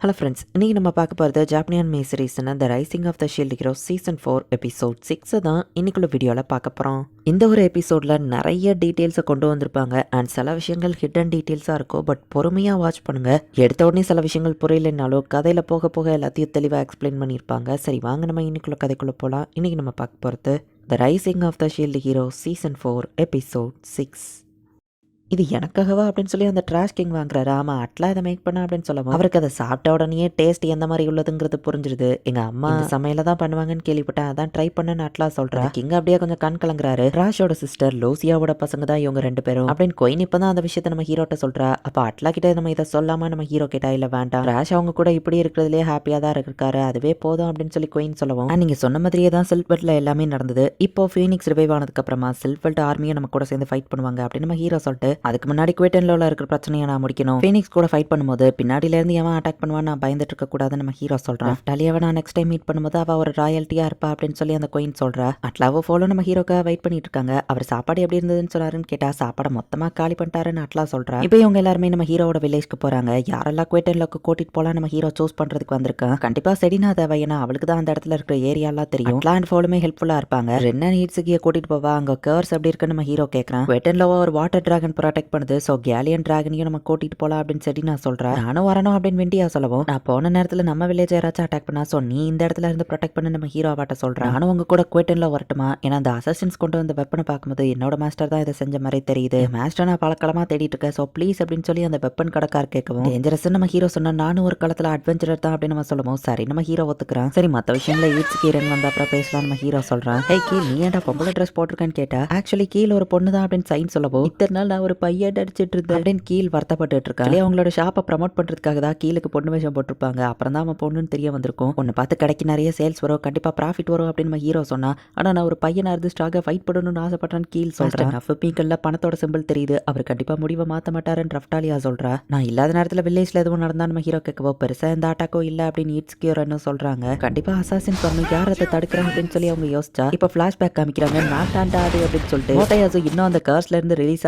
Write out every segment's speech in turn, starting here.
Hello friends இன்றைக்கி நம்ம பார்க்க போகிறது ஜாப்பனியான் மே சீரீஸ்னு the rising of the shield hero season four episode சிக்ஸை தான் இன்னைக்குள்ள வீடியோவில் பார்க்க போகிறோம் இந்த ஒரு எபிசோடில் நிறைய டீட்டெயில்ஸை கொண்டு வந்திருப்பாங்க. அண்ட் சில விஷயங்கள் ஹிடன் டீட்டெயில்ஸாக இருக்கும் பட் பொறுமையாக வாட்ச் பண்ணுங்கள் எடுத்த உடனே சில விஷயங்கள் புரியலைனாலும் கதையில் போக போக எல்லாத்தையும் தெளிவாக எக்ஸ்பிளைன் பண்ணியிருப்பாங்க. சரி வாங்க நம்ம இன்னைக்குள்ள கதைக்குள்ளே போகலாம் இன்றைக்கி நம்ம பார்க்க போகிறது the rising of the shield hero season four episode six இது எனக்காகவா அப்படின்னு சொல்லி அந்த ட்ராஷ் கிங் வாங்குறாரு. ஆமா அட்லா இதை மேக் பண்ண அப்படின்னு சொல்லவும் அவருக்கு அதை சாப்பிட்ட உடனே டேஸ்ட் எந்த மாதிரி உள்ளதுங்கிறது புரிஞ்சிருது. எங்க அம்மா சமையல தான் பண்ணுவாங்கன்னு கேள்விப்பட்டேன். அதான் ட்ரை பண்ணுன்னு அட்லா சொல்றேன் கிங் அப்படியே கொஞ்சம் கண் கலங்குறாரு. ட்ராஷோட சிஸ்டர் லூசியாவோட பசங்க தான் இவங்க ரெண்டு பேரும். அப்படின்னு கொயின் இப்பதான் அந்த விஷயத்த நம்ம ஹீரோட்ட சொல்றா. அப்ப அட்லா கிட்ட நம்ம இதை சொல்லாம நம்ம ஹீரோ கிட்ட இல்ல வேண்டாம். ராஷ் அவங்க கூட இப்படி இருக்கிறதுலே ஹாப்பியா தான் இருக்காரு. அதுவே போதும் அப்படின்னு சொல்லி கொயின் சொல்லவும். "ஆ, நீங்க சொன்ன மாதிரியே தான் சில்வெட்ல எல்லாமே நடந்தது. இப்போ ஃபீனிக்ஸ் ரிவைவ் ஆனதுக்கு அப்புறமா சில்வெல்ட் ஆர்மியும் நம்ம கூட சேர்ந்து ஃபைட் பண்ணுவாங்க அப்படின்னு நம்ம ஹீரோ சொல்லிட்டு அதுக்கு முன்னாடி குவேட்டன்ல இருக்கிற பிரச்சனையை நான் முடிக்கணும். ஃபீனிக்ஸ் கூட ஃபைட் பண்ணும்போது பின்னாடில இருந்து எவன் அட்டாக் பண்ணுவான் நான் பயந்துட்டு இருக்க கூடாதுன்னு நம்ம ஹீரோ சொல்றான். டாலியாவை நான் நெக்ஸ்ட் டைம் மீட் பண்ணும்போது அவ ஒரு ராயல்ட்டியா இருப்பா அப்படின்னு சொல்லி அந்த கொயின் சொல்றா. அட்லாவோ ஃபாலோ நம்ம ஹீரோக்காக வெயிட் பண்ணிட்டு இருக்காங்க. அவர் சாப்பாடு எப்படி இருந்ததுன்னு சொன்னாருன்னு கேட்டா சாப்பாடை மொத்தமா காலி பண்ணிட்டாருன்னு அட்லா சொல்றா. இப்போ இவங்க எல்லாருமே நம்ம ஹீரோவோட வில்லேஜ்க்கு போறாங்க. யாரெல்லாம் குவேட்டன்லக்கு கூட்டிட்டு போலாம் நம்ம ஹீரோ சூஸ் பண்றதுக்கு வந்திருக்கான். கண்டிப்பா செடினா தேவை ஏன்னா அவளுக்கு தான் அந்த இடத்துல இருக்கிற ஏரியாலாம் தெரியும். அட்லாண்ட் ஃபாலுமே ஹெல்ப்ஃபுல்லா இருப்பாங்க. ரென்ன ஹீட்ஸுக்கிய கூட்டிட்டு போவா. அங்க கர்ஸ் எப்படி இருக்குன்னு நம்ம ஹீரோ கேட்கறான் குவேட்டன்ல ஒரு வாட்டர் டிராகன் ப்ரொடெக்ட் பண்ணுது. ஸோ கேலியன் டிராகனையும் நம்ம கூட்டிட்டு போலாம் அப்படின்னு சொல்லி நான் சொல்றேன். நானும் வரணும் அப்படின்னு வெண்டியா சொல்லவும் நான் போன நேரத்துல நம்ம வில்லேஜ் யாராச்சும் அட்டாக் பண்ணா ஸோ நீ இந்த இடத்துல இருந்து ப்ரொடெக்ட் பண்ண நம்ம ஹீரோ வாட்ட சொல்றேன். நானும் உங்க கூட குவேட்டன்ல வரட்டுமா? ஏன்னா அந்த அசசின்ஸ் கொண்டு வந்த வெப்பனை பார்க்கும்போது என்னோட மாஸ்டர் தான் இதை செஞ்ச மாதிரி தெரியுது. மாஸ்டர் நான் பழக்கலமா தேடிட்டு இருக்கேன். ஸோ ப்ளீஸ் அப்படின்னு சொல்லி அந்த வெப்பன் கடைக்கார் கேட்கவும் டேஞ்சரஸ் நம்ம ஹீரோ சொன்னா நானும் ஒரு காலத்துல அட்வென்ச்சரர் தான் அப்படின்னு நம்ம சொல்லுவோம் சரி நம்ம ஹீரோ ஒத்துக்கிறான். சரி மற்ற விஷயங்கள ஈட்ஸ் கீரன் வந்த அப்புறம் பேசலாம் நம்ம ஹீரோ சொல்றான். ஹே கீழ் நீ ஏன்டா பொம்பளை ட்ரெஸ் போட்டிருக்கேன்னு கேட்டா ஆக்சுவலி கீழ் ஒரு பொண்ணு தான் அப்படின்னு சைன் சொல்லவும் இத்தனை நாள் நான் ஒரு பையன் அடிச்சிட்டு இருந்தேன் கீழ் வருத்தப்பட்டு இல்லையா அவங்களோட ஷாப்பை ப்ரமோட் பண்றதுக்காக தான் கீழுக்கு பொண்ணு வேஷம் போட்டிருப்பாங்க. அப்புறம் தான் அவன் பொண்ணுன்னு தெரிய வந்திருக்கும். உன்னை பார்த்து கடைக்கு நிறைய சேல்ஸ் வரும். கண்டிப்பா ப்ராஃபிட் வரும் அப்படின்னு நம்ம ஹீரோ சொன்னா ஆனா நான் ஒரு பையனா இருந்து ஸ்ட்ராகா ஃபைட் பண்ணணும்னு ஆசைப்பட்டேன்னு கீழ் சொல்றேன் பீக்கல்ல பணத்தோட சிம்பிள் தெரியுது. அவர் கண்டிப்பா முடிவை மாத்த மாட்டாருன்னு ரஃப்டாலியா சொல்றா. நான் இல்லாத நேரத்துல வில்லேஜ்ல எதுவும் நடந்தா நம்ம ஹீரோ கேட்கவோ பெருசா எந்த அட்டாக்கோ இல்ல அப்படின்னு இட்ஸ் கியூர்னு சொல்றாங்க. கண்டிப்பா அசாசின் வரணும் யார் அதை தடுக்கிறாங்க அப்படின்னு சொல்லி அவங்க யோசிச்சா இப்ப பிளாஷ்பேக் காமிக்கிறாங்க நான் தாண்டாது அப்படின்னு சொல்லிட்டு. மோட்டையாசு இன்னும் அந்த கர்ஸ்ல இருந்து ரிலீஸ்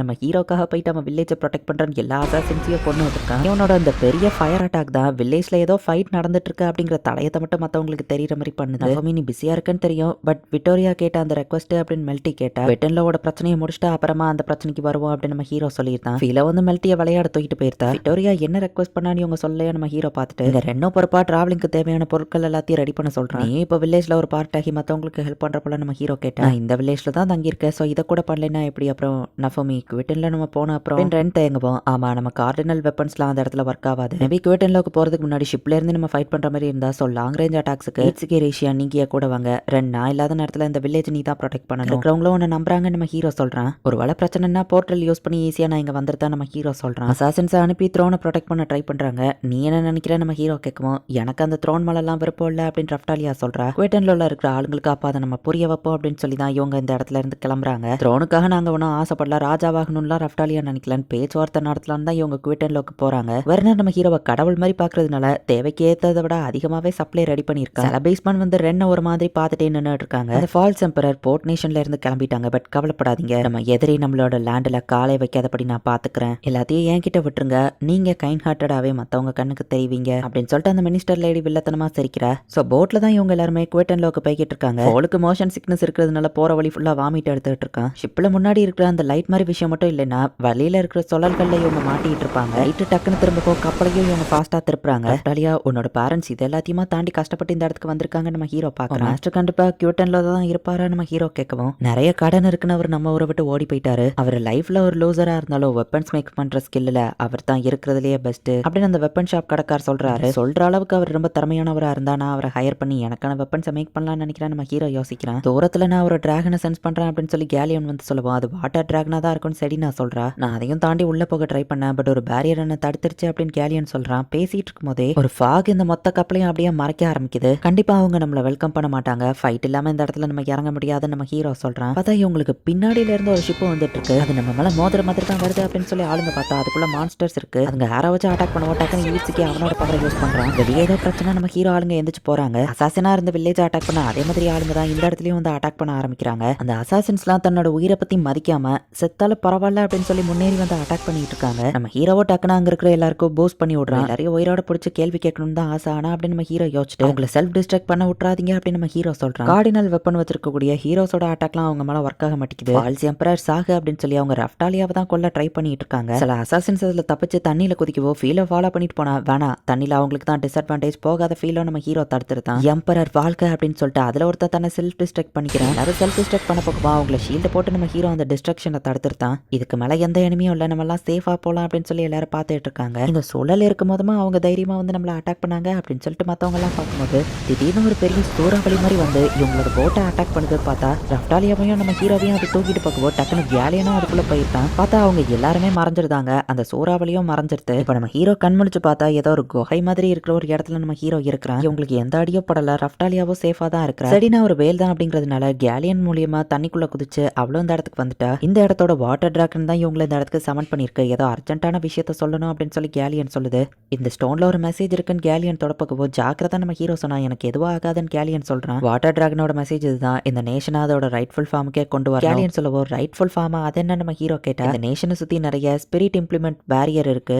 நம்ம ஹீரோக்காக போயிட்டு அவன் வில்லேஜை ப்ரொடெக்ட் பண்றான்னு எல்லா அசாசின்ஸையும் கொண்டு வந்திருக்கான் இவனோட அந்த பெரிய ஃபயர் அட்டாக் தான் வில்லேஜ்ல ஏதோ ஃபைட் நடந்துட்டு இருக்கு அப்படிங்கிற தடயத்தை மட்டும் மத்தவங்களுக்கு தெரியற மாதிரி பண்ணுது. நஃபமி நீ பிஸியா இருக்குன்னு தெரியும் பட் விக்டோரியா கேட்ட அந்த ரெக்வஸ்ட் அப்படின்னு மெல்டி கேட்டா வெட்டன்லோட பிரச்சனையை முடிச்சுட்டு அப்புறமா அந்த பிரச்சனைக்கு வருவோம் அப்படின்னு நம்ம ஹீரோ சொல்லியிருந்தான். ஃபீல வந்து மெல்ட்டியை விளையாட தூக்கிட்டு போயிருந்தா. விக்டோரியா என்ன ரெக்வஸ்ட் பண்ணான்னு இவங்க சொல்லையா நம்ம ஹீரோ பார்த்துட்டு? இந்த ரெண்டும் பொறுப்பா டிராவலிங்க்கு தேவையான பொருட்கள் எல்லாத்தையும் ரெடி பண்ண சொல்றான். நீ இப்போ வில்லேஜ்ல ஒரு பார்ட் ஆகி மத்தவங்களுக்கு ஹெல்ப் பண்ற போல நம்ம ஹீரோ கேட்டா இந்த வில்லேஜ்ல தான் தங்கியிருக்கேன் ஸோ இதை கூட பண்ணலைன்னா எப்படி? அப்புறம் நஃபமி குவிட்டன்ல நம்ம போன அப்புறம் ரெண்ட் தேங்குவோம் ஆமா நம்ம கார்டினல் வெப்பன்ஸ்லாம் அந்த இடத்துல ஒர்க் ஆகாது. மேபி குவிட்டன்லோக்கு போறதுக்கு முன்னாடி ஷிப்ல இருந்து நம்ம ஃபைட் பண்ற மாதிரி இருந்தா ஸோ லாங் ரேஞ்ச் அட்டாக்ஸுக்கு இட்ஸுக்கு ரேஷியா நீங்கிய கூட வாங்க. ரெண்டு நான் இல்லாத நேரத்துல இந்த வில்லேஜ் நீ தான் ப்ரொடெக்ட் பண்ணணும். இருக்கிறவங்களும் உன்னை நம்புறாங்க நம்ம ஹீரோ சொல்றான். ஒரு வேலை பிரச்சனைனா போர்ட்டல் யூஸ் பண்ணி ஈஸியா நான் இங்க வந்துருந்தா நம்ம ஹீரோ சொல்றான். அசாசன்ஸ் அனுப்பி த்ரோனை ப்ரொடெக்ட் பண்ண ட்ரை பண்றாங்க. நீ என்ன நினைக்கிற நம்ம ஹீரோ கேட்கவும் எனக்கு அந்த த்ரோன் மேலெல்லாம் விருப்பம் இல்லை அப்படின்னு ரஃப்டாலியா சொல்றா. குவேட்டன்ல இருக்கிற ஆளுங்களுக்கு அப்ப அதை நம்ம புரிய வைப்போம் அப்படின்னு சொல்லி தான் இவங்க இந்த இடத்துல இருந்து கிளம்புறாங்க. த்ரோனுக்காக நாங்க ஒன்றும் ஆசைப்படல. ராஜாவாகணும்லாம் ரஃப்டாலியா நினைக்கலன்னு பேச்சுவார்த்தை நடத்தலான்னு தான் இவங்க குவேட்டன்லோக்கு போறாங்க. வெர்னர் நம்ம ஹீரோவை கடவுள் மாதிரி பாக்குறதுனால தேவைக்கு ஏத்ததை விட அதிகமாவே சப்ளை ரெடி பண்ணியிருக்காங்க. சில பேஸ்மேன் வந்து ரென்ன ஒரு மாதிரி பார்த்துட்டே நின்றுட்டு இருக்காங்க. அந்த ஃபால்ஸ் எம்பரர் போர்ட் நேஷன்ல இருந்து கிளம்பிட்டாங்க. பட் கவலைப்படாதீங்க. நம்ம எதிரி நம்மளோட லேண்டில் காலை வைக்காதபடி நான் பாத்துக்கிறேன் எல்லாத்தையும் என்கிட்ட விட்டுருங்க. நீங்க கைண்ட் ஹார்ட்டடாவே மத்தவங்க கண்ணுக்கு தெரிவிங்க. அப்படின்னு சொல்லிட்டு அந்த மினிஸ்டர் லேடி வில்லத்தனமா சிரிக்கிறா. ஸோ போட்ல தான் இவங்க எல்லாருமே குவேட்டன்லோக்கு போய்கிட்டு இருக்காங்க. அவளுக்கு மோஷன் சிக்னஸ் இருக்கிறதுனால போற வழி ஃபுல்லா வாமிட் எடுத்துட்டு இருக்கான். ஷிப்ல முன்னாடி இருக்கிற அந்த லைட் மாதிரி விஷயம் மட்டும் இல்லைன்னா வழியில இருக்கிற சுழல்கள்ல இவங்க மாட்டிட்டு இருப்பாங்க. லைட்டு டக்குன்னு திரும்ப கப்பலையும் இவங்க ஃபாஸ்டா திருப்புறாங்க. ஆஸ்திரேலியா உன்னோட பேரண்ட்ஸ் இது எல்லாத்தையுமா தாண்டி கஷ்டப்பட்டு இந்த இடத்துக்கு வந்திருக்காங்க நம்ம ஹீரோ பார்க்கலாம் மாஸ்டர் கண்டிப்பா கியூட்டன்ல தான் இருப்பாரா நம்ம ஹீரோ கேட்கவும். நிறைய கடன் இருக்குன்னு அவர் நம்ம ஊரை விட்டு ஓடி போயிட்டாரு. அவர் லைஃப்ல ஒரு லூசரா இருந்தாலும் வெப்பன்ஸ் மேக் பண்ற ஸ்கில்ல அவர் தான் இருக்கிறதுலயே பெஸ்ட் அப்படின்னு அந்த வெப்பன் ஷாப் கடைக்கார் சொல்றாரு. சொல்ற அளவுக்கு அவர் ரொம்ப திறமையானவரா இருந்தா நான் அவரை ஹையர் பண்ணி எனக்கான வெப்பன்ஸை மேக் பண்ணலாம்னு நினைக்கிறேன் நம்ம ஹீரோ யோசிக்கிறேன். தூரத்துல நான் ஒரு டிராகனை சென்ஸ் பண்றேன் அப்படின்னு சொல்லி கேலியன் வந்து சொல்லுவோம் அது வாட்டர் டிராகனா தான் இருக்கும்னு சரி நான் சொல்றா. நான் அதையும் தாண்டி உள்ள போக ட்ரை பண்ணேன். பட் ஒரு பேரியர் என்ன தடுத்துருச்சு அப்படின்னு கேலியன் சொல்றான். பேசிட்டு இருக்கும் போதே ஒரு ஃபாக் இந்த மொத்த கப்பலையும் அப்படியே மறைக்க ஆரம்பிக்குது. கண்டிப்பா அவங்க நம்மள வெல்கம் பண்ண மாட்டாங்க. ஃபைட் இல்லாம இந்த இடத்துல நம்ம இறங்க முடியாதுன்னு நம்ம ஹீரோ சொல்றான். பார்த்தா இவங்களுக்கு பின்னாடியில இருந்து ஒரு ஷிப்பு வந்துட்டு இருக்கு அது நம்ம மேல மோதிர மாதிரி தான் வருது அப்படின்னு சொல்லி ஆளுங்க பார்த்தா அதுக்குள்ள மான்ஸ்டர்ஸ் இருக்கு. அதுங்க யாரை வச்சு அட்டாக் பண்ணுவோம் டக்குன்னு ஈட்ஸுக்கு அவனோட பவரை யூஸ் பண்றான். வெளியே ஏதோ பிரச்சனை நம்ம ஹீரோ ஆளுங்க எந்திரிச்சு போறாங்க. அசாசினா இருந்த வில்லேஜ் அட்டாக் பண்ண அதே மாதிரி ஆளுங்க தான் இந்த இடத்துலயும் வந்து அட்டாக் பண்ண ஆரம்பிக்கிறாங்க. அந்த அசாசின்ஸ்லாம் தன்னோட உயிரை பத்தி மதிக்காம செத்தா இருந்தாலும் பரவாயில்ல அப்படின்னு சொல்லி முன்னேறி வந்து அட்டாக் பண்ணிட்டு இருக்காங்க நம்ம ஹீரோவோ டக்குனு அங்க இருக்கிற எல்லாருக்கும் பூஸ்ட் பண்ணி விடுறான். எல்லாரையும் உயிரோட பிடிச்சி கேள்வி கேட்கணும் தான் ஆசை. ஆனா அப்படின்னு நம்ம ஹீரோ யோசிச்சுட்டு அவங்களை செல்ஃப் டிஸ்ட்ராக்ட் பண்ண விட்றாதீங்க அப்படின்னு நம்ம ஹீரோ சொல்றான். கார்டினல் வெப்பன் வச்சிருக்கக்கூடிய ஹீரோஸோட அட்டாக்லாம் அவங்க மேல ஒர்க் ஆக மாட்டேங்குது. ஃபால்ஸ் எம்பரர் சாகு அப்படின்னு சொல்லி அவங்க ரஃப்டாலியாவை தான் கொல்ல ட்ரை பண்ணிட்டு இருக்காங்க. சில அசாசின்ஸ் அதுல தப்பிச்சு தண்ணியில குதிக்கவோ ஃபீலை ஃபாலோ பண்ணிட்டு போனா வேணாம். தண்ணியில அவங்களுக்கு தான் டிஸ்அட்வான்டேஜ் போகாத ஃபீலோ நம்ம ஹீரோ தடுத்துருதான் எம்பரர் வாழ்க்கை அப்படின்னு சொல்லிட்டு அதுல ஒருத்தர் தன்னை செல்ஃப் டிஸ்ட்ராக்ட் பண்ணிக்கிறேன். எல்லாரும் செல்ஃப் டிஸ்ட்ராக்ட் பண்ண போகுமா அவங்கள ஷீல்டு போட்டு நம்ம ஹீரோ அந்த டிஸ்ட்ரக்ஷனை தடுத்துருத்தான் இதுக்கு மேல எந்த எனிமையும் இல்லை நம்ம எல்லாம் சேஃபா போலாம் அப்படின்னு சொல்லி எல்லாரும் பார்த்துட்டு இருக்காங்க. இந்த சூழல் இருக்கும் போதுமா அவங்க தைரியமா வந்து நம்மள அட்டாக் பண்ணாங்க அப்படின்னு சொல்லிட்டு மத்தவங்க எல்லாம் பார்க்கும்போது திடீர்னு ஒரு பெரிய சூறாவளி மாதிரி வந்து இவங்களோட போட்டை அட்டாக் பண்ணுது பார்த்தா ரஃப்டாலியாவையும் நம்ம ஹீரோவையும் அது தூக்கிட்டு போகும்போது டக்குனு கேலியனும் அதுக்குள்ள போயிருக்கான் பார்த்தா அவங்க எல்லாருமே மறைஞ்சிருந்தாங்க. அந்த சூறாவளியும் மறைஞ்சிருது. இப்போ நம்ம ஹீரோ கண் முழிச்சு பார்த்தா ஏதோ ஒரு குகை மாதிரி இருக்கிற ஒரு இடத்துல நம்ம ஹீரோ இருக்கிறான். இவங்களுக்கு எந்த அடியோ படல ரஃப்டாலியாவோ சேஃபா தான் இருக்கிறா. சரினா ஒரு வேல் தான் அப்படிங்கிறதுனால கேலியன் மூலியமா தண்ணிக்குள்ள குதிச்சு அவ்வளோ இந்த இடத்துக்கு வந்துட்டா. இந்த இடத்தோட வாட்டர் டிராகன் தான் இவங்களை இந்த இடத்துக்கு சமன் பண்ணிருக்கு ஏதோ அர்ஜென்ட்டான விஷயத்த சொல்லணும் அப்படின்னு சொல்லி கேலியன் சொல்லுது. இந்த ஸ்டோன்ல ஒரு மெசேஜ் இருக்குன்னு கேலியன் தொடப்பக்குவோ ஜாக்கிரதா நம்ம ஹீரோ சொன்னா எனக்கு எதுவும் ஆகாதுன்னு கேலியன் சொல்றான். வாட்டர் டிராகனோட மெசேஜ் இதுதான். இந்த நேஷன் அதோட ரைட்ஃபுல் ஃபார்முக்கே கொண்டு வர கேலியன் சொல்லவோ ரைட்ஃபுல் ஃபார்மா அது என்ன நம்ம ஹீரோ கேட்டா இந்த நேஷனை சுத்தி நிறைய ஸ்பிரிட் இம்ப்ளிமெண்ட் பேரியர் இருக்கு.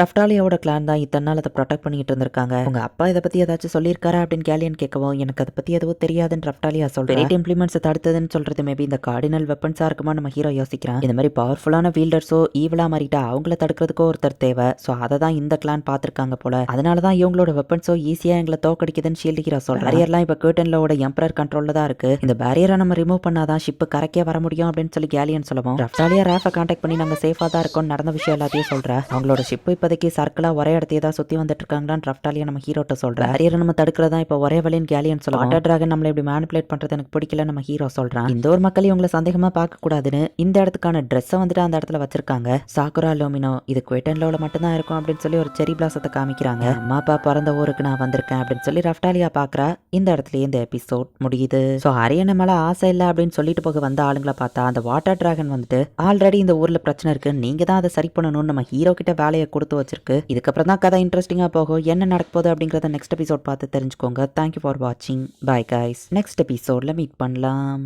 ரஃப்டாலியாவோட கிளான் தான் இத்தனை நாள் அதை ப்ரொடெக்ட் பண்ணிட்டு இருந்திருக்காங்க. உங்க அப்பா இதை பத்தி ஏதாச்சும் சொல்லியிருக்காரா அப்படின்னு கேலியன் கேட்கவும் எனக்கு அதை பத்தி எதுவும் தெரியாதுன்னு ரஃப்டாலியா சொல்றேன் ரேட் இம்ப்ளிமெண்ட்ஸ் தடுத்ததுன்னு சொல்றது மேபி இந்த கார்டினல் வெப்பன்ஸா இருக்குமா நம்ம ஹீரோ யோசிக்கிறான். இந்த மாதிரி பவர்ஃபுல்லான வீல்டர்ஸோ ஈவலா மாறிட்டா அவங்கள தடுக்கிறதுக்கோ ஒருத்தர் தேவை. ஸோ அதை தான் இந்த கிளான் பார்த்துருக்காங்க போல. அதனால தான் இவங்களோட வெப்பன்ஸோ ஈஸியா எங்களை தோக்கடிக்குதுன்னு ஷீல்டு ஹீரோ சொல்றேன் பேரியர்லாம் இப்போ கேர்டன்லோட எம்பரர் கண்ட்ரோல்ல தான் இருக்கு. இந்த பேரியரை நம்ம ரிமூவ் பண்ணாதான் ஷிப்பு கரைக்கே வர முடியும் அப்படின்னு சொல்லி கேலியன் சொல்லுவோம். ரஃப்டாலியா ரேஃபை கான்டாக்ட் பண்ணி நாங்க சேஃபா தான் இருக்கோம் நடந்த விஷயம் எல்லாத்தையும் சொல்றேன் அவங்களோட ஷிப்பு இப்போதைக்கு சர்க்கிளா ஒரே இடத்தையே தான் சுத்தி வந்துட்டு இருக்காங்களான்னு ரஃப்டாலியா நம்ம ஹீரோட்ட சொல்றேன். பேரியரை நம்ம தடுக்கிறதா இப்போ ஒரே வழியின் கேலியன் சொல்ல வாட்டர் டிராகன் நம்மளை இப்படி மேனிபுலேட் பண்றது எனக்கு பிடிக்கல நம்ம ஹீரோ சொல்றான். இந்த ஒரு மக்கள் இவங்களை சந்தேகமா பார்க்க கூடாதுன்னு இந்த இடத்துக்கான ட்ரெஸ்ஸை வந்துட்டு அந்த இடத்துல வச்சிருக்காங்க. சாக்குரா லோமினோ இது குவேட்டன்லோல மட்டும்தான் இருக்கும் அப்படின்னு சொல்லி ஒரு செரி பிளாசத்தை காமிக்கிறாங்க. அம்மா அப்பா பிறந்த ஊருக்கு நான் வந்திருக்கேன் அப்படின்னு சொல்லி ரஃப்டாலியா பாக்குறா இந்த இடத்துல இந்த எபிசோட் முடியுது. ஸோ அரியணை மேல ஆசை இல்லை அப்படின்னு சொல்லிட்டு போக வந்த ஆளுங்களை பார்த்தா அந்த வாட்டர் டிராகன் வந்துட்டு ஆல்ரெடி இந்த ஊர்ல பிரச்சனை இருக்கு. நீங்க தான் அதை சரி பண்ணணும்னு நம்ம ஹீரோ கிட்ட வேலையை கொடுத்து வச்சிருக்கு. இதுக்கப்புறம் தான் கதை இன்ட்ரெஸ்டிங்காக போகும். என்ன நடக்க போகுது அப்படிங்கிறத நெக்ஸ்ட் எபிசோட் பார்த்து தெரிஞ்சுக்கோங்க. தேங்க்யூ ஃபார் வாட்சிங் பை கைஸ் நெக்ஸ்ட் எபிசோட்ல மீட் பண்ணலாம்.